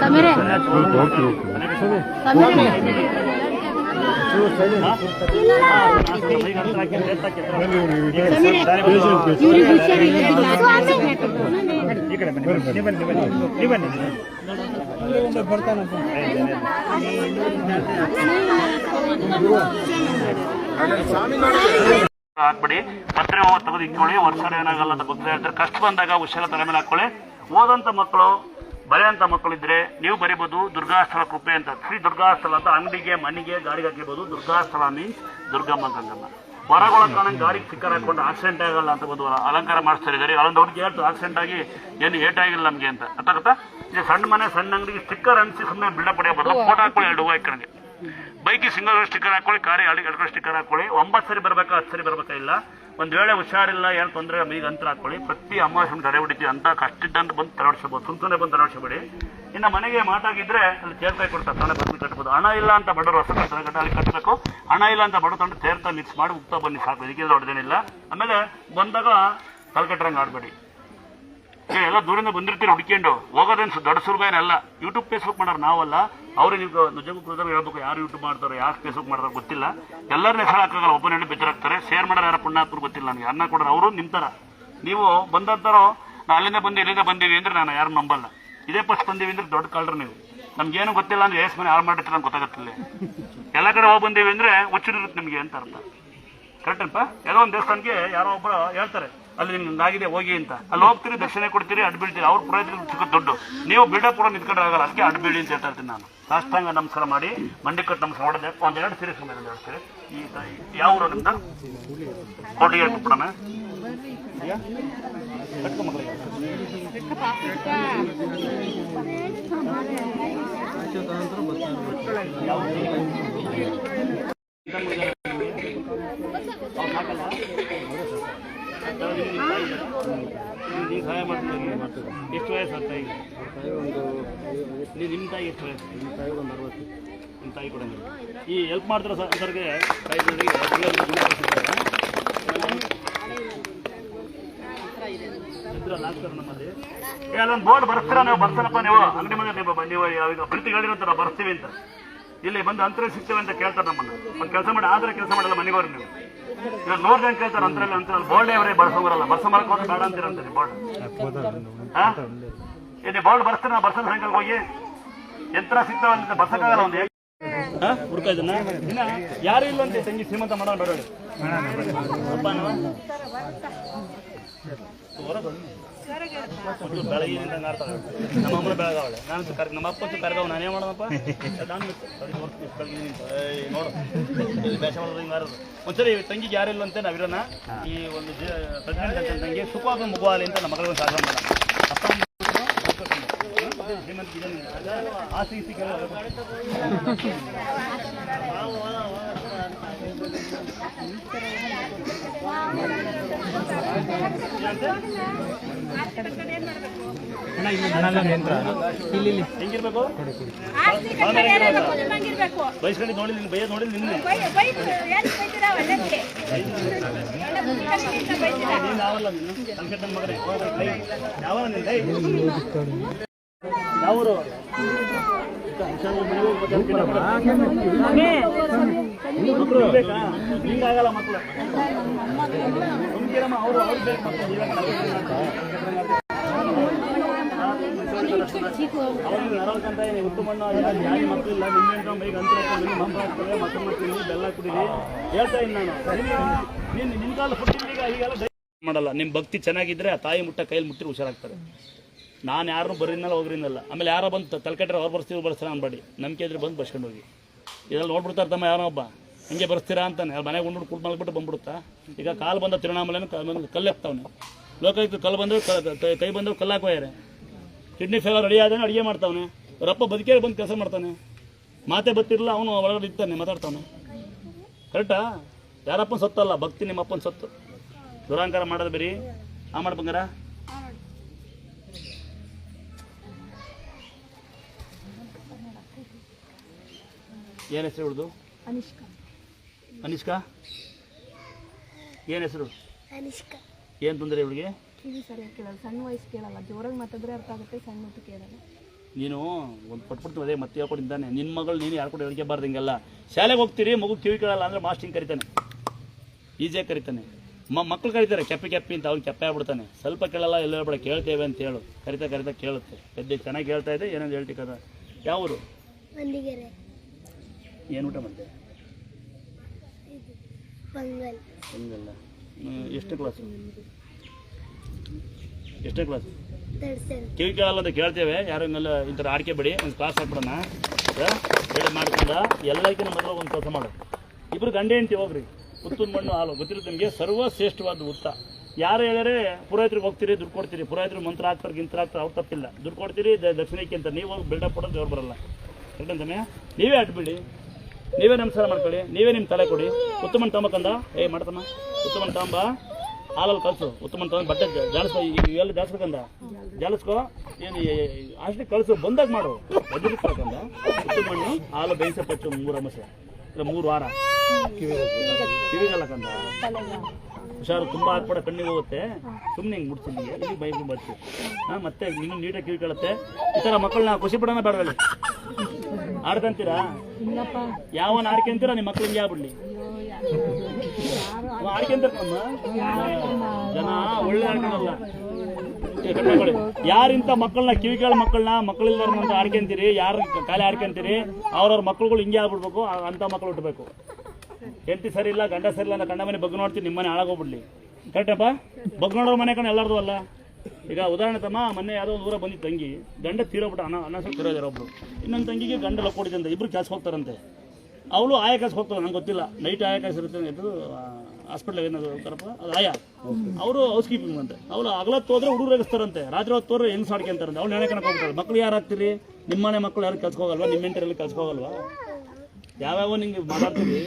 ಸಮೀರೆ ಹಾಕ್ಬಿಡಿ ಪತ್ರೆ ತೆಗೆದು ಇಟ್ಕೊಳ್ಳಿ ವರ್ಷ ಏನಾಗಲ್ಲ ಅಂತ ಗೊತ್ತಿದೆ ಹೇಳ್ತಾರೆ ಕಷ್ಟ ಬಂದಾಗ ಹುಷಾರ ತಲೆ ಮೇಲೆ ಹಾಕೊಳ್ಳಿ ಓದಂತ ಮಕ್ಕಳು ಬರೆಯಂತ ಮಕ್ಕಳಿದ್ರೆ ನೀವು ಬರಿಬೋದು ದುರ್ಗಾಸ್ಥಳ ಕೃಪೆ ಅಂತ. ಶ್ರೀ ದುರ್ಗಾಸ್ಥಳ ಅಂತ ಅಂಗಡಿಗೆ, ಮನೆಗೆ ಗಾಡಿಗೆ ಹಾಕಿರ್ಬೋದು. ದುರ್ಗಾಸ್ಥಳ ಮೀನ್ಸ್ ದುರ್ಗಮ್ಮ ಗಂಗಮ್ಮ. ಹೊರಗೊಳಕಾಣಂಗೆ ಗಾಡಿಗೆ ಸ್ಟಿಕ್ಕರ್ ಹಾಕೊಂಡು ಆಕ್ಸಿಡೆಂಟ್ ಆಗಲ್ಲ ಅಂತ ಬಂದು ಅಲಂಕಾರ ಮಾಡಿಸ್ತಾ ಇದ್ದಾರೆ ಅಲ್ಲೊಂದು ಅವ್ರಿಗೆ ಹೇಳ್ತು ಆಕ್ಸಿಡೆಂಟ್ ಆಗಿ ಏನು ಏಟಾಗಿಲ್ಲ ನಮಗೆ ಅಂತ. ಅರ್ಥಾಗುತ್ತಾ? ಈಗ ಸಣ್ಣ ಮನೆ, ಸಣ್ಣ ಅಂಗಡಿಗೆ ಸ್ಟಿಕ್ಕರ್ ಅನ್ಸಿ ಸುಮ್ಮನೆ ಬಿಲ್ಡಪ್ ಪಡೆಯ ಬದಲು ಫೋಟೋ ಹಾಕೊಳ್ಳಿ ಎರಡು ಹೂವು ಬೈಕಿಗೆ ಸಿಂಗಲ್ ಸ್ಟಿಕ್ಕರ್ ಹಾಕೊಳ್ಳಿ ಕಾರಿಗೆ ಎರಡು ಸ್ಟಿಕ್ಕರ್ ಹಾಕೊಳ್ಳಿ. ಒಂಬತ್ತು ಸರಿ ಬರಬೇಕಾ, ಹತ್ತು ಸರಿ ಬರಬೇಕಾ ಇಲ್ಲ. ಒಂದು ವೇಳೆ ಹುಷಾರಿಲ್ಲ, ಏನು ತೊಂದರೆ ಈಗ ಅಂತರ ಹಾಕೊಳ್ಳಿ. ಪ್ರತಿ ಅಮಾವಾಸ್ಯೆ ತಡೆ ಹೊಡಿತೀವಿ ಅಂತ ಕಷ್ಟಿದ್ದಂತ ಬಂದು ತರಡಿಸ್ಬೋದು ಸುಮ್ಮನೆ ಬಂದು ತರಡಿಸಬೇಡಿ ಇನ್ನು ಮನೆಗೆ ಮಾತಾಗಿದ್ರೆ ಅಲ್ಲಿ ತೇರ್ಕಾಯಿ ಕೊಡ್ತಾರೆ, ತಾನೇ ಬಂದು ಕಟ್ಬೋದು. ಹಣ ಇಲ್ಲ ಅಂತ ಬಡವರು ಹೊಸ ಕಟ್ಟ, ಅಲ್ಲಿ ಕಟ್ಟಬೇಕು. ಹಣ ಇಲ್ಲ ಅಂತ ಬಡ ತಂದು ತೇರ್ತಾ ಮಿಕ್ಸ್ ಮಾಡಿ, ಉಕ್ತಾ ಬನ್ನಿ ಸಾಕು. ಇದಕ್ಕೆ ದೊಡ್ಡದೇನಿಲ್ಲ. ಆಮೇಲೆ ಬಂದಾಗ ಕಲ್ಕಟ್ರಂಗೆ ಆಡಬೇಡಿ. ಎಲ್ಲ ದೂರಿಂದ ಬಂದಿರ್ತೀರಿ ಹುಡ್ಕೊಂಡು ಹೋಗೋದೇನು ದೊಡ್ಡ ಸುರ್ಗ ಏನಲ್ಲ ಯೂಟ್ಯೂಬ್ ಫೇಸ್ಬುಕ್ ಮಾಡೋರು ನಾವಲ್ಲ. ಅವ್ರಿಗೆ ನಿಮ್ಗೆ ನಿಜಕ್ಕೂ ಕೃತಜ್ಞ ಹೇಳ್ಬೇಕು ಯಾರು ಯೂಟ್ಯೂಬ್ ಮಾಡ್ತಾರೆ, ಯಾರು ಫೇಸ್ಬುಕ್ ಮಾಡ್ತಾರೆ ಗೊತ್ತಿಲ್ಲ. ಎಲ್ಲರನ್ನ ಹೆಸರು ಹಾಕಾಗಲ್ಲ ಒಬ್ಬನ ಹೆಣ್ಣು ಬಿದ್ದರಾಗ್ತಾರೆ ಶೇರ್ ಮಾಡೋರು ಯಾರು ಪುಣ್ಯಾತ್ಮರು ಗೊತ್ತಿಲ್ಲ ನನಗೆ. ಅನ್ನ ಕೊಡೋರು ಅವರು ನಿಂತಾರ ನೀವು ಬಂದಂತಾರೋ ನಾ ಅಲ್ಲಿಂದ ಬಂದು, ಇಲ್ಲಿಂದ ಬಂದೀವಿ ಅಂದ್ರೆ ನಾನು ಯಾರು ನಂಬಲ್ಲ. ಇದೇ ಫಸ್ಟ್ ಬಂದೀವಿ ಅಂದ್ರೆ ದೊಡ್ಡ ಕಳ್ರು ನೀವು. ನಮ್ಗೇನು ಗೊತ್ತಿಲ್ಲ ಅಂದ್ರೆ ಏಸ್ ಮನೆ ಯಾರು ಮಾಡಿರ್ತೀರ ಅಂತ ಗೊತ್ತಾಗತ್ತಿಲ್ಲ ಎಲ್ಲ ಕಡೆ ಹೋಗಿ ಬಂದೀವಿ ಅಂದ್ರೆ ಹುಚ್ಚಿರುತ್ತೆ ನಿಮಗೆ ಅಂತ ಅರ್ಥ. ಕರೆಕ್ಟಪ್ಪ ಯಾರೋ ಒಂದು ದೇವಸ್ಥಾನಕ್ಕೆ ಯಾರೋ ಒಬ್ಬರು ಹೇಳ್ತಾರೆ. ಅಲ್ಲಿ ನಿಮ್ಗೆ ಆಗಿದೆ ಹೋಗಿ ಅಂತ. ಅಲ್ಲಿ ಹೋಗ್ತೀರಿ, ದಕ್ಷಿಣ ಕೊಡ್ತೀರಿ ಅಡ್ಬೀಳ್ತೀರಿ ಅವ್ರ ಪ್ರಯತ್ನ ದೊಡ್ಡ ದುಡ್ಡು. ನೀವು ಬಿಲ್ಡಪ್ ಕೂಡ ನಿಂತ್ಕೊಂಡ್ರೆ ಆಗಲ್ಲ. ಅದಕ್ಕೆ ಅಡ್ಬೀಳಿ ಅಂತ ಹೇಳ್ತಾ ಇರ್ತೀನಿ ನಾನು. ಸಾಷ್ಟಾಂಗ ನಮಸ್ಕಾರ ಮಾಡಿ ಮಂಡಿ ಕಟ್ಟು ನಮಸ್ಕಾರ ಮಾಡಿದೆ ಒಂದು ಎರಡು ಸೀರೆ ಸುಮ್ಮನೆ ಹೇಳ್ತೀರಿ ಸೀರೆ ಯಾವ ಊರು ನಿಮ್ದು? ಕೋಟಿಗೆ ಮಕ್ಕಳಿಗೆ ಯಾವ ಎಷ್ಟು ವಯಸ್ಸು ಅಂತ ಈಗ ನೀವು ನಿಮ್ಮ ತಾಯಿ ಎಷ್ಟು ವಯಸ್ಸು ನಿಮ್ಮ ತಾಯಿ ಒಂದು ಅರವತ್ತು ನಿಮ್ಮ ತಾಯಿ ಕೂಡ ಈ ಹೆಲ್ಪ್ ಮಾಡ್ತಿರೋ ಸರ್ ಸರ್ಗೆ ತಾಯಿ ನಮ್ಮಲ್ಲಿ ಅಲ್ಲೊಂದು ಬೋರ್ಡ್ ಬರ್ತೀರಾ ನೀವು ಬರ್ತಾರಪ್ಪ ನೀವು ಅಂಗಡಿ ಮನೆ ನೀವು ನೀವು ಪ್ರೀತಿ ಬರ್ತೀವಿ ಅಂತ ಇಲ್ಲಿ ಬಂದು ಅಂತರ ಸಿಗ್ತೇವೆ ಅಂತ ಕೇಳ್ತಾರೆ ನಮ್ಮನ್ನ. ಒಂದು ಕೆಲಸ ಮಾಡಿ ಆದ್ರೆ ಕೆಲಸ ಮಾಡಲ್ಲ ಮನೆಗೋರು ನೀವು. ಇವಾಗ ನೋಡ್ದೆ ಅಂತ ಕೇಳ್ತಾರೆ ಅಂತರಲ್ಲಿ ಅಂತ ಬೋರ್ಡ್ ಅವರೇ ಬರ್ಸೋಬರಲ್ಲ ಬರ್ಸ ಮರಕ್ಕೆ ಹೋದ್ರೆ ಬೇಡ ಅಂತೀರ ಬೋರ್ಡ್. ಇಲ್ಲಿ ಬೋರ್ಡ್ ಬರ್ತೀರ ನಾ ಬರ್ಸದ ಸಾಯಂಕಾಲ ಹೋಗಿ. ಯಂತ್ರ ಸಿಗ್ತಾವಂತ ಬರ್ಸಕ್ಕಾಗಲ್ಲ ಒಂದು ಹುಡ್ಕ ಇದನ್ನ? ಇನ್ನ ಯಾರು ಇಲ್ಲ ಅಂತ ತಂಗಿ ಶ್ರೀಮಂತ ಮಾಡೋಣ ಬರೋಣ ಬೆಳಗಿನಿಂದ ನಮ್ಮ ಅಮ್ಮನ ಬೆಳಗಾವಳೆ ನಾನು ನಮ್ಮ ಅಪ್ಪ ಕರ್ಗಾವ್ ನಾನೇ ಮಾಡೋಣಪ್ಪ ನಾನು ನೋಡು ಬೇಷ ಮಾಡೋದು ಹಿಂಗೆ ಆರೋದು ಒಂದ್ಸರಿ ತಂಗಿಗೆ ಅಂತ ಈ ಒಂದು ಅಂತ ತಂಗಿ ಸುಖವಾದ ಮಗುವಾಲಿ ಅಂತ ನಮ್ಮ ಮಗಳಿಗೆ ಸಾಧನೆ ಮಾಡ ಅಪ್ಪ ಅಮ್ಮ ಹ್ಮ್? ಶ್ರೀಮಂತ ಇದ್ದಾನೆ. ಅದ ಆಸೆ ಈಸಿ ಕೇಳೋ ಬಯಸ್ಕೊಂಡು ನೋಡಿ ನಿನ್ನ ಬೈಯೋದು ನೋಡಿ ನಿನ್ನ ನೀನು ಯಾವಲ್ಲ ನೀನು ಸಂಕಟ ಮಗನೇ ಯಾವ? ಯಾವೂರು ಹಿಂಗಾಗಲ್ಲ ಮಕ್ಕಳು ಸುಮ್ಕಿರಮ್ಮ ಅವರು ಅವ್ರು ಬೇಕು ಮಕ್ಕಳು ನೀವೇ ಅವ್ರಿಗೆ ನರವಕ್ಕಂತ ಏನು ಉತ್ತಮಣ್ಣ ಯಾರು ಯಾರು ಮಕ್ಕಳಿಲ್ಲ ಮೈಗೆ ಅಂತ ಮಕ್ಕಳು ಬೆಲ್ಲ ಕುಡೀರಿ. ಹೇಳ್ತಾ ಇದ್ದೀನಿ ನಾನು. ನೀನು ನಿನ್ನ ಕಾಲ ಹುಟ್ಟಿದ್ದೀಗ ಈಗೆಲ್ಲ ಮಾಡಲ್ಲ. ನಿಮ್ಮ ಭಕ್ತಿ ಚೆನ್ನಾಗಿದ್ರೆ ಆ ತಾಯಿ ಮುಟ್ಟ ಕೈಯಲ್ಲಿ ಮುಟ್ಟಿ ಹುಷಾರಾಗ್ತಾರೆ. ನಾನು ಯಾರನ್ನೂ ಬರೀನಲ್ಲ ಹೋಗ್ರಿನಲ್ಲ. ಆಮೇಲೆ ಯಾರೋ ಬಂದು ತಲೆಕಟ್ಟರೆ ಅವ್ರು ಬರ್ಸ್ತೀವಿ ಬರ್ಸ್ತಾರೆ ಅನ್ಬೇಡಿ. ನಂಬಿಕೆ ಇದ್ರೆ ಬಂದು ಬಸ್ಕೊಂಡು ಹೋಗಿ. ಇದೆಲ್ಲ ನೋಡ್ಬಿಡ್ತಾರೆ ತಮ್ಮ ಯಾರೋ ಒಬ್ಬ. ಹಂಗೆ ಬರ್ತೀರಾ ಅಂತಾನೆ. ಅವ್ರ ಮನೆಗೆ ಉಂಡು ಕುಡ್ ಮಲ್ಬಿಟ್ಟು ಬಂದ್ಬಿಡುತ್ತಾ? ಈಗ ಕಾಲು ಬಂದ ತಿರುಣಾಮಲೆನ ಕಲ್ಲು ಎತ್ತಾವನೆ. ಲೋಕಾಯುಕ್ತ ಕಲ್ಲು ಬಂದ್ರೆ ಕೈ ಬಂದ್ರೆ ಕಲ್ಲು ಕಿಡ್ನಿ ಫೇಲ್ ರೆಡಿ ಆದ್ರೆ ಅಡುಗೆ ಮಾಡ್ತಾವನೆ. ರಪ್ಪ ಬದುಕೇ ಬಂದು ಕೆಲಸ ಮಾಡ್ತಾನೆ ಮಾತೆ ಬತ್ತಿರಲ್ಲ ಅವನು ಒಳಗಡೆ ಇರ್ತಾನೆ ಮಾತಾಡ್ತಾನೆ ಕರೆಕ್ಟಾ? ಯಾರಪ್ಪನ ಸತ್ತಲ್ಲ, ಭಕ್ತಿ ನಿಮ್ಮ ಸೊತ್ತು. ದುರಾಂಕಾರ ಮಾಡೋದು ಬೇರಿ ಆ ಮಾಡ ಬಂಗಾರ. ಏನು ಹೆಸರು ಹಿಡ್ದು ಅನಿಷ್ಕಾ. ಅನಿಷ್ಕಾ? ಏನು ಹೆಸರು? ಅನಿಷ್ಕಾ. ಏನು ತೊಂದರೆ ಇವಳಿಗೆ? ಕಿವಿ ಸರಿಯಾಗಿ ಕೇಳಲ್ಲ ಸಣ್ಣ ವಯಸ್ಸು ಕೇಳಲ್ಲ. ಜೋರಾಗಿ ಮಾತಾಡಿದ್ರೆ ಅರ್ಥ ಆಗುತ್ತೆ ಸಣ್ಣ ಕೇಳಲ್ಲ. ನೀನು ಒಂದು ಕೊಟ್ಬಿಡ್ತೀನಿ ಅದೇ ಮತ್ತೆ ಹೇಳ್ಕೊಟ್ಟಿದ್ದಾನೆ ನಿನ್ನ ಮಗಳು ನೀನು ಯಾರು ಕೂಡ ಹೇಳ್ಕೊಬಾರ್ದು ಹಿಂಗೆಲ್ಲ. ಶಾಲೆಗೆ ಹೋಗ್ತೀರಿ ಮಗು ಕಿವಿ ಕೇಳಲ್ಲ ಅಂದ್ರೆ ಮಾಸ್ಟಿಂಗ್ ಕರಿತಾನೆ. ಈಜಿಯಾಗಿ ಕರಿತಾನೆ. ಮ ಮಕ್ಳು ಕರಿತಾರೆ ಕೆಪ್ಪಿ ಕೆಪ್ಪಿ ಅಂತ ಅವ್ನು ಕೆಪ್ಪೆ ಆಗ್ಬಿಡ್ತಾನೆ. ಸ್ವಲ್ಪ ಕೇಳಲ್ಲ ಎಲ್ಲ ಹೇಳ್ಬೇಡ ಕೇಳ್ತೇವೆ ಅಂತ ಹೇಳು. ಕರಿತಾ ಕರಿತಾ ಕೇಳುತ್ತೆ. ಪೆದ್ದೆ ಚೆನ್ನಾಗಿ ಹೇಳ್ತಾ ಇದೆ ಏನಂತ ಹೇಳ್ತಿಕ್ಕದ ಯಾವ ಊರು ಏನು ಊಟ ಮಾಡಿದೆ? ಎಷ್ಟು ಕ್ಲಾಸು ಎಷ್ಟನೇ ಕ್ಲಾಸ್ ಕಿವಿ ಕೇಳಲ್ಲ ಅಂತ ಕೇಳ್ತೇವೆ. ಯಾರು ಹಿಂಗೆಲ್ಲ ಈ ಥರ ಆಡ್ಕೆ ಬಿಡಿ. ಒಂದು ಕ್ಲಾಸ್ ಹಾಕ್ಬಿಡೋಣ. ಹೇಳಿ ಮಾಡ್ಕೊಂಡ. ಎಲ್ಲಕ್ಕಿಂತ ಮೊದಲು ಒಂದು ಕೆಲಸ ಮಾಡು. ಇಬ್ರು ಗಂಡ ಹೆಂಡ್ತಿ ಹೋಗ್ರಿ. ಉತ್ತಮ ಮಣ್ಣು ಹಾಲು. ಗೊತ್ತಿರುತ್ತೆ ನಿಮಗೆ? ಸರ್ವಶ್ರೇಷ್ಠವಾದ ಉತ್ತ. ಯಾರು ಹೇಳಿದ್ರೆ ಪುರೋಹಿತರಿಗೆ ಹೋಗ್ತೀರಿ ದುಡ್ಡು ಕೊಡ್ತೀರಿ. ಪುರೋಹಿತರು ಮಂತ್ರ ಹಾಕ್ತಾರೆ ಗಿಂತ ಹಾಕ್ತಾರೆ ಅವ್ರು ತಪ್ಪಿಲ್ಲ. ದುಡ್ಡು ಕೊಡ್ತೀರಿ ದಕ್ಷಿಣಕ್ಕೆ ಅಂತ ನೀವು ಹೋಗಿ ಬಿಲ್ಡಪ್ ಕೊಡೋದು ದೇವ್ರು ಬರಲ್ಲ. ಕರೆಕ್ಟ್ ಅಂತಾನೆ ನೀವೇ ಅಟ್ಬಿಡಿ ನೀವೇ ನಮಸ್ಕಾರ ಮಾಡ್ಕೊಳ್ಳಿ, ನೀವೇ ನಿಮ್ಮ ತಲೆ ಕೊಡಿ. ಉತ್ತಮನ್ ತಗೊಂಬಕಂದ ಏ, ಮಾಡ್ತಮ್ಮ. ಉತ್ತಮನ್ ತಗೊಂಬ ಹಾಲಲ್ಲಿ ಕಳಿಸು. ಉತ್ತಮನ್ ತಗೊಂಡು ಬಟ್ಟೆ ಜಾಲಿಸ್ಕೊ. ಇವೆಲ್ಲ ಜಾಲಿಸ್ಬೇಕಂದ ಜಾಲಿಸ್ಕೊ. ಏನು ಅಷ್ಟೇ ಕಳಿಸು, ಬಂದಾಗ ಮಾಡು. ಎದುರಿಸ್ಬೇಕಂದ ಉತ್ತಮಣ್ಣು ಹಾಲು ಬೇಯಿಸ ಪಚ್ಚು ಮೂರು ಅಮಸ ಮೂರು ವಾರ. ಕಿವಿಗಲ್ಲ ಕಂದ. ಹುಷಾರು, ತುಂಬ ಹಾಕ್ಬೇಡ ಕಣ್ಣಿಗೆ ಹೋಗುತ್ತೆ. ಸುಮ್ಮನೆ ಹಿಂಗೆ ಮುಡ್ತೀನಿ ಇಲ್ಲಿ ಬೈಕ್ ಬರ್ತೀವಿ ಹಾಂ, ಮತ್ತೆ ಇನ್ನೂ ನೀಟಾಗಿ ಕಿವಿ ಕೇಳುತ್ತೆ ಈ ಥರ ಮಕ್ಕಳನ್ನ ಖುಷಿ ಪಡೋಣ ಬೇಡವಲ್ಲಿ. ಆಡ್ಕಂತೀರಾ ಯಾವ ಆಡ್ಕೊಂತೀರ ನಿಮ್ಮ ಮಕ್ಳು ಹಿಂಗೆ ಆಗ್ಬಿಡ್ಲಿ ಆಡ್ಕೊಂತಾರಮ್ಮ ಜನ ಒಳ್ಳೆ ಆಡ್ಕೊಳಲ್ಲ. ಯಾರಿಂತ ಮಕ್ಕಳನ್ನ ಕಿವಿ ಕೇಳ ಮಕ್ಕಳನ್ನ ಮಕ್ಕಳಿಲ್ಲ ಆಡ್ಕೊಂತೀರಿ ಯಾರು ಖಾಲಿ ಆಡ್ಕೊಂತೀರಿ ಅವ್ರವ್ರ ಮಕ್ಳುಗಳು ಹಿಂಗೆ ಆಗ್ಬಿಡ್ಬೇಕು ಅಂತ ಮಕ್ಳು ಹುಟ್ಟಬೇಕು ಹೆಂಡತಿ ಸರಿ ಇಲ್ಲ ಗಂಡ ಸರಿ ಇಲ್ಲ ಅಂತ ಗಂಡ ಮನೆ ಬಗ್ಗೆ ನೋಡ್ತೀನಿ ನಿಮ್ಮನೆ ಹಾಳಾಗೋಗ್ಬಿಡ್ಲಿ ಕರೆಕ್ಟಪ್ಪ ಬಗ್ಗೆ ನೋಡೋ ಮನೆ ಕಣ ಎಲ್ಲಾರ್ದು ಅಲ್ಲ. ಈಗ ಉದಾಹರಣೆ ತಮ್ಮ, ಮೊನ್ನೆ ಯಾವುದೋ ಒಂದು ಊರ ಬಂದಿದ್ದ ತಂಗಿ, ಗಂಡ ತೀರೋಬಿಟ್ಟು ಅನ್ನ ಅನ್ನ ತಿರೋದಿರ ಒಬ್ರು. ಇನ್ನೊಂದು ತಂಗಿಗೆ ಗಂಡ ಲಕ್ ಇಬ್ಬರು ಕೆಲಸ ಹೋಗ್ತಾರಂತೆ. ಅವಳು ಆಯಾ ಕೆಲಸ ಹೋಗ್ತಾರೆ ನಂಗೆ ಗೊತ್ತಿಲ್ಲ. ನೈಟ್ ಆಯಾ ಕೆಲಸ ಇರುತ್ತೆ ಇದು ಹಾಸ್ಪಿಟ್ಲ್ ಏನಾದರೂ ಹೋಗ್ತಾರಪ್ಪ ಅದು ಆಯಾ. ಅವರು ಹೌಸ್ ಕೀಪಿಂಗ್ ಅಂತೆ ಅವಳು ಅಗಲ ಹೋದ್ರೆ ಹುಡುಗರು ರೇಗಿಸ್ತಾರಂತೆ. ರಾತ್ರಿ ಹೊತ್ತು ಹೋದ್ರೆ ಹೆಂಗ್ ಸಾಡ್ಕೊಂತಾರಂತೆ ಅವ್ಳು ನೆನೆ ಕಣಕ್ಕೆ ಹೋಗ್ತಾರೆ ಮಕ್ಳು ಯಾರು ಆಗ್ತೀರಿ? ನಿಮ್ಮನೆ ಮಕ್ಕಳು ಯಾರು ಕೆಲ್ಸಕ್ಕೆ ಹೋಗಲ್ವಾ? ನಿಮ್ಮ ಇಂಟರಲ್ಲಿ ಕೆಲ್ಸಕ್ಕೆ ಹೋಗಲ್ವಾ? ಯಾವ್ಯಾವ ನಿಂಗೆ ಮಾತಾಡ್ತೀವಿ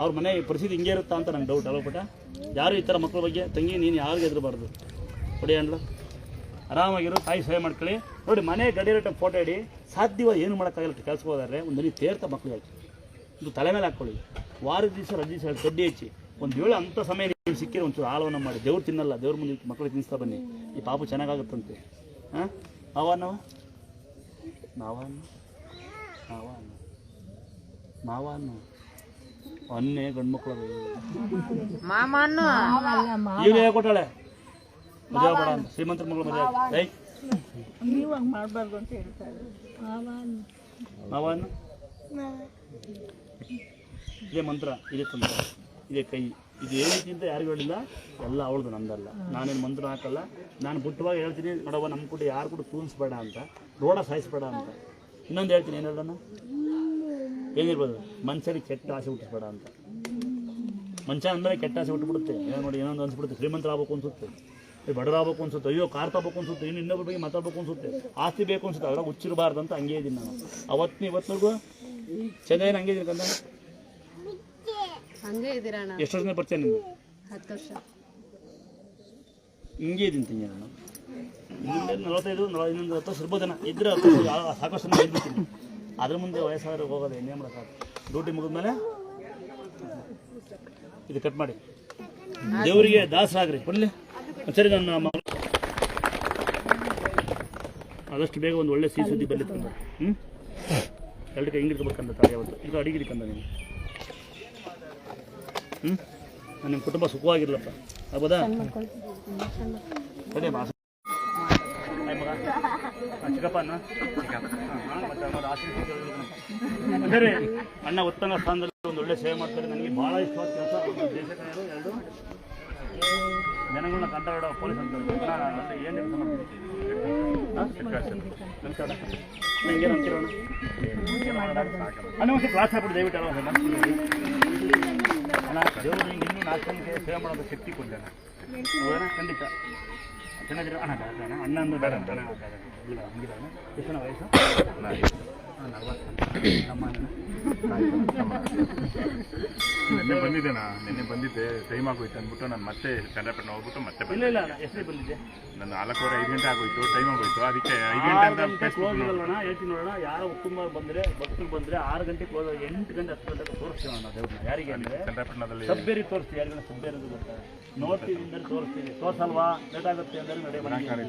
ಅವ್ರ ಮನೆ ಪರಿಸ್ಥಿತಿ ಹಿಂಗೆ ಇರುತ್ತಾ ಅಂತ ನಂಗೆ ಡೌಟ್ ಅಲ್ವ ಪುಟ ಯಾರು ಈ ಥರ ಮಕ್ಕಳ ಬಗ್ಗೆ? ತಂಗಿ, ನೀನು ಯಾರಿಗೂ ಎದುರಬಾರ್ದು ಕೊಡಿ ಆರಾಮಾಗಿರು ತಾಯಿ ಸೇವೆ ಮಾಡ್ಕೊಳ್ಳಿ. ನೋಡಿ ಮನೆ ಗಡಿರಟ್ಟ ಫೋಟೋ ಇಡಿ. ಸಾಧ್ಯವ ಏನು ಮಾಡೋಕ್ಕಾಗಲ್ಲ ಕೆಲ್ಸಕ್ಕೆ ಹೋದಾರೆ ಒಂದು ರೀತಿ ತೇರ್ತ ಮಕ್ಳು ಹಾಕಿ. ಒಂದು ತಲೆ ಮೇಲೆ ಹಾಕ್ಕೊಳ್ಳಿ. ವಾರದ ದಿವಸ ರಜೆ ದಿವಸ ಕಡ್ಡಿ ಹಚ್ಚಿ. ಒಂದು ವೇಳೆ ಅಂಥ ಸಮಯ ನೀವು ಸಿಕ್ಕಿರೋ ಒಂಚೂರು ಆಳವನ್ನು ಮಾಡಿ. ದೇವ್ರು ತಿನ್ನಲ್ಲ ದೇವ್ರ ಮುಂದೆ ಮಕ್ಕಳು ತಿನ್ನಿಸ್ತಾ ಬನ್ನಿ. ಈ ಪಾಪು ಚೆನ್ನಾಗಾಗುತ್ತಂತೆ. ಹಾಂ ಮಾವ ನಾವ ಮಾವ ಅನ್ನು ಮಾವ ಅನ್ನು ಮಾವ ಅನ್ನು ಅನ್ನೆ ಗಂಡು ಮಕ್ಕಳು ಮಾಮನ್ನು ಹೇಳ್ಕೊಟ್ಟಾಳೆ. ಮದುವೆ ಬೇಡ ಅಂತ. ಶ್ರೀಮಂತರ ಮಗಳು ಮದುವೆ ನೀವು ಹಂಗೆ ಮಾಡಬಾರ್ದು ಅಂತ ಹೇಳ್ತಾರೆ. ಇದೇ ಮಂತ್ರ ಇದೇ ತಂತ್ರ ಇದೇ ಕೈ. ಇದು ಏನು ರೀತಿ ಅಂತ ಯಾರಿಗೂ ಹೇಳಿಲ್ಲ. ಎಲ್ಲ ಅವಳದು ನಂದಲ್ಲ. ನಾನೇನು ಮಂತ್ರ ಹಾಕಲ್ಲ. ನಾನು ಬುಟ್ಟವಾಗಿ ಹೇಳ್ತೀನಿ ನೋಡವ್ವ ನಮ್ಮ ಕೂಡ ಯಾರು ಕೂಡ ತೂನ್ಸ್ಬೇಡ ಅಂತ. ರೋಡ ಸಾಯಿಸ್ಬೇಡ ಅಂತ. ಇನ್ನೊಂದು ಹೇಳ್ತೀನಿ ಏನು ಹೇಳೋಣ? ಏನಿರ್ಬೋದು? ಮನುಷ್ಯರಿಗೆ ಕೆಟ್ಟ ಆಸೆ ಹುಟ್ಟಿಸ್ಬೇಡ ಅಂತ. ಮನುಷ್ಯ ಅಂದರೆ ಕೆಟ್ಟ ಆಸೆ ಹುಟ್ಟುಬಿಡುತ್ತೆ ಏನೋ ನೋಡಿ ಏನೊಂದು ಅನ್ಸ್ಬಿಡುತ್ತೆ. ಶ್ರೀಮಂತರ ಆಗ್ಬೇಕು ಅನ್ಸುತ್ತೆ. ಏ ಆಗ್ಬೇಕು ಅನ್ಸುತ್ತೆ. ಅಯ್ಯೋ ಕಾರ್ ತಗೋಬೇಕು ಅನ್ಸುತ್ತೆ. ಇನ್ನು ಇನ್ನೊಬ್ಬರ ಬಗ್ಗೆ ಮಾತಾಡ್ಬೇಕು ಅನ್ಸುತ್ತೆ. ಆಸ್ತಿ ಬೇಕು ಅನ್ಸುತ್ತೆ. ಅದ್ರಾಗ ಹುಚ್ಚಿರಬಾರ್ದು ಅಂತ ಹಂಗೆ ಇದ್ದೀನಿ ನಾನು. ಅವತ್ತಿನ ಇವತ್ತಿಗೂ ಚೆನ್ನಾಗಿ ಹಂಗೆ ಇದೀನಿ ಕಂದ? ಹಂಗೆ ಇದ್ದೀರಾ ಅಣ್ಣ. ಎಷ್ಟು ವರ್ಷದಿಂದ ಪರಿಚಯ ನಿಮ್ಗೆ ಹತ್ತು ವರ್ಷ. ಹಿಂಗೆ ಇದ್ದೀನಿ ತಿಂಗೆ ನಾನು. ಇನ್ನೊಂದು ನಲವತ್ತೈದು ನಲ ಇನ್ನೊಂದು ಹತ್ತು ವರ್ಷ ಇರ್ಬೋದೇನ ಇದ್ರೆ ಹತ್ತು ಸಾಕಷ್ಟು ನಾನು ಹೇಳ್ಬಿಡ್ತೀನಿ ಅದ್ರ ಮುಂದೆ ವಯಸ್ಸಾದ್ರೆ ಹೋಗೋದು ಇನ್ನೇ ಮಾಡೋಕ್ಕಾಗ ಡ್ಯೂಟಿ ಮುಗಿದ್ಮೇಲೆ ಇದು ಕಟ್ ಮಾಡಿ. ದೇವರಿಗೆ ದಾಸರಾಗ್ರಿ. ಕೊಡಲಿ ಸರಿ ನನ್ನ ಮಗ. ಆದಷ್ಟು ಬೇಗ ಒಂದು ಒಳ್ಳೆ ಸಿಹಿ ಸುದ್ದಿ ಬರಲಿ ತಂದ ಹ್ಞೂ ಎರಡಕ್ಕೆ ಹಿಂಗಿಡ್ಕೋಬೇಕಂತ ತಾಯಿ ಯಾವತ್ತು ಇದು ಅಡಿಗೆ ಹಿಡ್ಕಂದ ನೀನು. ಹ್ಞೂ ನಿಮ್ಮ ಕುಟುಂಬ ಸುಖವಾಗಿರ್ಲಪ್ಪ. ಆಗ್ಬೋದಾ? ಸರಿ ಆ, ಚಿಕ್ಕಪ್ಪ ಅಣ್ಣ. ಸರಿ ಅಣ್ಣ ಉತ್ತಮ ಸ್ಥಾನದಲ್ಲಿ ಒಂದು ಒಳ್ಳೆ ಸೇವೆ ಮಾಡ್ತಾರೆ. ನನಗೆ ಭಾಳ ಇಷ್ಟವಾದ ಕೆಲಸ. ಎರಡು ಜನಗಳನ್ನ ಕಂಟ್ರೋಲ್ ಪೊಲೀಸ್ ಅಂತ ಏನು ಕೆಲಸ ಮಾಡ್ತೀನಿ ಅಂತೀರೋಣ ಒಂದು ಕ್ಲಾಸ್ ಹಾಕ್ಬಿಟ್ಟು ದಯವಿಟ್ಟು ಅಲ್ಲ ದೇವರು ಇನ್ನೂ ನಾಲ್ಕು ಜನಕ್ಕೆ ಸೇವೆ ಮಾಡೋದು ಶಕ್ತಿ ಕೊಡ್ತಾನೆ ಹೌದಾ ಖಂಡಿತ. ಚೆನ್ನಾಗಿರೋ ಅಣ್ಣ ಬೇಡ ಅಣ್ಣ ಅಂದ್ರೆ ಬೇಡ ಅಂತ ಇಲ್ಲ ಅಣ್ಣ. ಎಷ್ಟು ವಯಸ್ಸು? ನಲ್ವತ್ತು ನಮ್ಮ ನಿನ್ನೆ ಬಂದಿದ್ದೇನಾ? ನಿನ್ನೆ ಬಂದಿದ್ದೆ ಟೈಮ್ ಆಗೋಯ್ತು ಅಂದ್ಬಿಟ್ಟು ನಾನು ಮತ್ತೆ ಚಂದ್ರಪಟ್ಟಣ ಹೋಗ್ಬಿಟ್ಟು ಮತ್ತೆ ಇಲ್ಲ ಇಲ್ಲ ಎಷ್ಟು ಬಂದಿದ್ದೆ. ನಾನು ನಾಲ್ಕೂವರೆ ಐದು ಗಂಟೆ ಆಗೋಯ್ತು ಟೈಮ್ ಆಗೋಯ್ತು. ಅದಕ್ಕೆ ಐದು ಗಂಟೆ ಅಂತ ಕ್ಲೋಸ್ ಇರಲ್ಲ ಹೇಳ್ತೀನಿ ನೋಡೋಣ ಯಾರೋ ಕುಟುಂಬ ಬಂದರೆ ಭಕ್ತರು ಬಂದರೆ ಆರು ಗಂಟೆ ಕ್ಲೋಸ್ ಎಂಟು ಗಂಟೆ ಹತ್ತು ಗಂಟೆ ತೋರಿಸ್ತೀವಿ ಅಣ್ಣ ದೇವ್ರನ್ನ. ಯಾರಿಗೆ ಅಂದರೆ ಚಂದ್ರಪಟ್ಟಣದಲ್ಲಿ ಸಬ್ಬೇರಿ ತೋರಿಸ್ತೀವಿ ಯಾರಿಗಾನ ಸಬ್ಬೇರಿ ಅಂತ ನೋಡ್ತೀವಿ ಅಂದರೆ ತೋರಿಸ್ತೀವಿ. ತೋರ್ಸಲ್ವಾ? ಲೇಟ್ ಆಗುತ್ತೆ ಅಂದರೆ ನಡೆ ಬೇಡ. ಇಲ್ಲ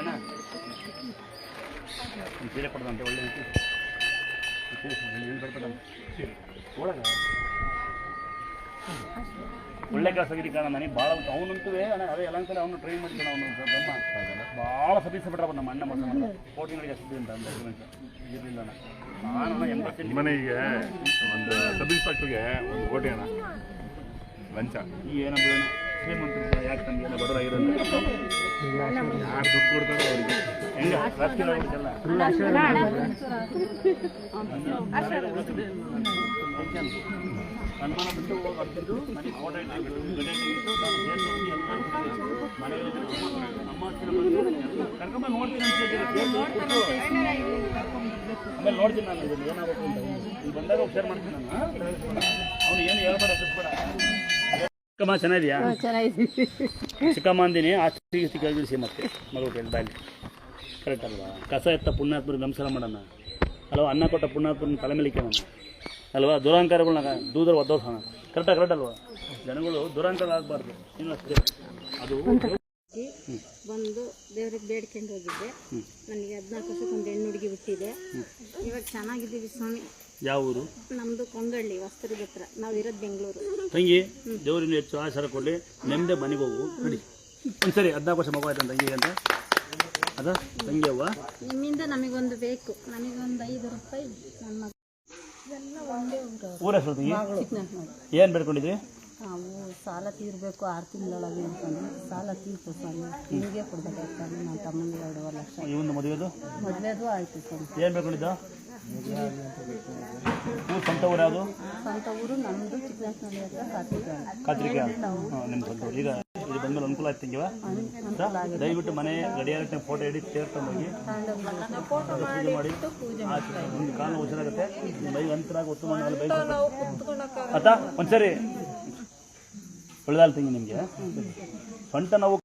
ಅಣ್ಣ ಸೀರೆ ಕೊಡೋದಂತೆ ಒಳ್ಳೆ ರೀತಿ. ಒಳ್ಳೆ ಕೆಲಸ ಆಗಿರಿ ಕಾರಣ ನನಗೆ ಭಾಳ ಅವನಂತೂ ಅಣ್ಣ ಅದೇ ಎಲ್ಲ ಕಡೆ ಅವನು ಟ್ರೈನ್ ಮಾಡ್ತಾನೆ ಅವನು. ಬ್ರಹ್ಮ. ಭಾಳ ಸತೀಸ ಬಿಟ್ರಪ್ಪ ನಮ್ಮ ಅಣ್ಣ ಮಗ. ಕೋಟಿಗಳಿಗೆ ಅಷ್ಟು ಅಂತ ಇರಲಿಲ್ಲ ನಾನು ಅಣ್ಣ ಎಂಬತ್ತೆಂಟು ಮನೆಗೆ ಒಂದು ಸಬ್ ಇನ್ಸ್ಪೆಕ್ಟರ್ಗೆ ಒಂದು ಕೋಟಿ ಅಣ್ಣ. ಲಂಚ. ಏನಂದ್ರೆ ಶ್ರೀಮಂತರು ಯಾಕೆ ತಂದೆ ಎಲ್ಲ ಬಡವರಾಗಿರೋದು ಯಾರು ದುಡ್ಡು ಕೊಡ್ತಾರೋ ಅವರಿಗೆ. ಹೆಂಗ? ಬಿಟ್ಟು ನನಗೆ ಫೋಟೋ ಇಟ್ಬಿಟ್ಟು ಗಡೆ ತೆಗಿಟ್ಟು ನಾನು ಏನ್ ಹೋಗಿ ಎಲ್ಲ ಮನೆಗೆ ಅಮ್ಮ ಹತ್ರ ಬಂದು ಎಲ್ಲ ಕರ್ಕೊಂಬಂದು ನೋಡ್ತೀನಿ ಅಂತ ಹೇಳಿದ್ರು ಆಮೇಲೆ ನೋಡ್ತೀನಿ ನಾನು ಇದನ್ನು ಏನಾಗಬೇಕು ಅಂತ. ಇಲ್ಲಿ ಬಂದಾಗ ಶೇರ್ ಮಾಡ್ತೀನಿ ನಾನು. ಚಿಕ್ಕಮ್ಮ ಚೆನ್ನಾಗಿದೆಯಾ? ಚಿಕ್ಕಮ್ಮ ಅಂದಿನಿ ಗೀಸ್ತಿ ಕೇಳಿಸಿ ಮತ್ತೆ ಮಗಳು ಬಾಯಲ್ಲಿ ಕರೆಕ್ಟ್ ಅಲ್ವಾ? ಕಸ ಎತ್ತ ಪುಣ್ಯಾತ್ಮರಿಗೆ ನಮಸ್ಕಾರ ಮಾಡೋಣ. ಅಲ್ವಾ? ಅನ್ನ ಕೊಟ್ಟ ಪುಣ್ಯಾತ್ಮನ ತಲೆ ಮೇಲೆ ಇಕ್ಕೋಣ. ಅಲ್ವಾ? ದುರಾಂಕಾರಗಳನ್ನ ದೂರ ಒದ್ದೋಸೋಣ ಕರೆಕ್ಟಾ ಕರೆಕ್ಟ್ ಅಲ್ವಾ? ಜನಗಳು ದುರಾಂಕಾರ ಆಗಬಾರ್ದು. ಇನ್ನು ಅದು ಬಂದು ದೇವ್ರಿಗೆ ಬೇಡ್ಕೊಂಡು ಹೋಗಿದ್ದೆ. ನನಗೆ ಹದಿನಾಲ್ಕು ವರ್ಷಕ್ಕೆ ಒಂದು ಹೆಣ್ಣು ಹುಡುಗಿ ಬಿಟ್ಟಿದೆ ಇವಾಗ ಚೆನ್ನಾಗಿದ್ದೀವಿ ಸ್ವಾಮಿ. ಯಾವ ಊರು? ನಮ್ಮದು ಕೊಂಗಳ್ಳಿ ವಸ್ತುರದ ಹತ್ರ. ನಾವು ಇರೋದು ಬೆಂಗಳೂರು. ತಂಗಿ ದೇವರಿನ ಹೆಚ್ಚು ಆಸರ ಕೊಡಲಿ. ನೆಮ್ಮದಿ ಮನೆಗೆ ಹೋಗು. ನಡಿ. ಒಂದು ಸರಿ ಹದಿನಾಲ್ಕು ವರ್ಷ ಮಗು ತಂಗಿ ಅಂತ. ಅದ? ತಂಗಿ ಅವ್ವ? ನಿಮ್ಮಿಂದ ನಮಗೊಂದು ಬೇಕು. ನಮಗೊಂದು ಐದು ರೂಪಾಯಿ ನನ್ನ ಮಗ. ಎಲ್ಲ ಒಂದೇ ಊರು. ಊರ ಹೆಸರು ತಂಗಿ? ಏನು ಬೇಡ್ಕೊಂಡಿದ್ವಿ ನಾವು ಸಾಲ ತೀರಬೇಕು ಆರು ತಿಂಗಳೊಳಗೆ ಅಂತಂದ್ರೆ ಸಾಲ ತೀರ್ತು ಸ್ವಾಮಿ. ನಿಮಗೆ ಕೊಡ್ಬೇಕಾಗ್ತದೆ. ನನ್ನ ತಮ್ಮನಿಗೆ ಎರಡೂವರೆ ಲಕ್ಷ ಇವನು ಮದುವೆದು? ಮದುವೆದು ಆಯಿತು ಸ್ವಾಮಿ. ಏನು ಬೇಡ್ಕೊಂಡಿದ್ದ? ಸ್ವಂತ ಊರು ಯಾವುದು? ಸ್ವಂತ ಊರು ನಮ್ಮದು ಚಿಕ್ಕನಹಳ್ಳಿ ಹತ್ರ ಕಾತ್ರಿಕೆ ಹಾಂ ನಿಮ್ಮ ಸ್ವಂತ ಊರು. ಈಗ ಇದು ಬಂದ್ಮೇಲೆ ಅನುಕೂಲ ಆಯ್ತು ತಂಗಿವ ದಯವಿಟ್ಟು ಮನೆ ಗಡಿಯಾರ ಫೋಟೋ ಹಿಡಿ ಸೇರ್ಕೊಂಡು ಹೋಗಿ. ಪೂಜೆ ಮಾಡಿ ನಿಮ್ಗೆ ಕಾಲು ಹುಷಾರಾಗುತ್ತೆ ಬೈ ಅಂತರಾಗ ಒತ್ತು ಮಣ್ಣಲ್ಲಿ ಬೈ ಆತ ಒಂದ್ಸರಿ. ಒಳ್ಳೆದಾಲ್ ತಂಗಿ ನಿಮಗೆ. ಸ್ವಂತ ನೋವು